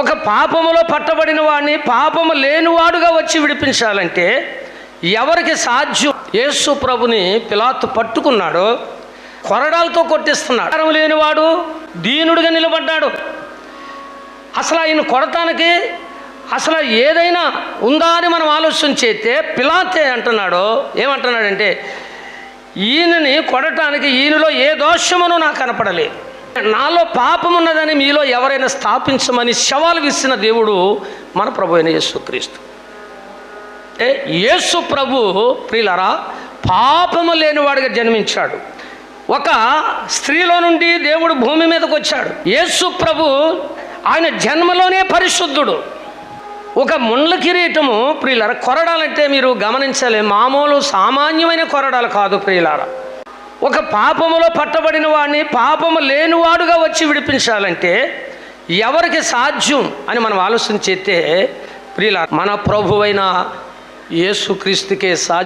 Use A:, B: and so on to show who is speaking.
A: ఒక పాపములో పట్టబడిన వాడిని పాపము లేనివాడుగా వచ్చి విడిపించాలంటే ఎవరికి సాధ్యం? యేసు ప్రభుని పిలాతు పట్టుకున్నాడు కొరడాలతో కొట్టిస్తున్నాడు. అధికారం లేనివాడు దీనుడిగా నిలబడ్డాడు. అసలు ఆయన కొడటానికి అసలు ఏదైనా ఉందా అని మనం ఆలోచన చేస్తే పిలాతే అంటున్నాడు. ఏమంటున్నాడంటే ఈయనని కొడటానికి ఈయనలో ఏ దోషమును నాకు కనపడలేదు. నాలో పాపం ఉన్నదని మీలో ఎవరైనా స్థాపించమని శవాలు విసిన దేవుడు మన ప్రభు అయిన యేసుక్రీస్తు. ఏ యేసు ప్రభు ప్రియులరా పాపము లేనివాడిగా జన్మించాడు. ఒక స్త్రీలో నుండి దేవుడు భూమి మీదకి వచ్చాడు. యేసు ప్రభు ఆయన జన్మలోనే పరిశుద్ధుడు. ఒక ముండ్ల కిరీటము ప్రియులార కొరడాలంటే మీరు గమనించాలి మామూలు సామాన్యమైన కొరడాలు కాదు ప్రియులారా. ఒక పాపములో పట్టబడిన వాడిని పాపము లేనివాడుగా వచ్చి విడిపించాలంటే ఎవరికి సాధ్యం అని మనం ఆలోచన చేస్తే ప్రియుల మన ప్రభువైన యేసుక్రీస్తుకే సాధ్యం.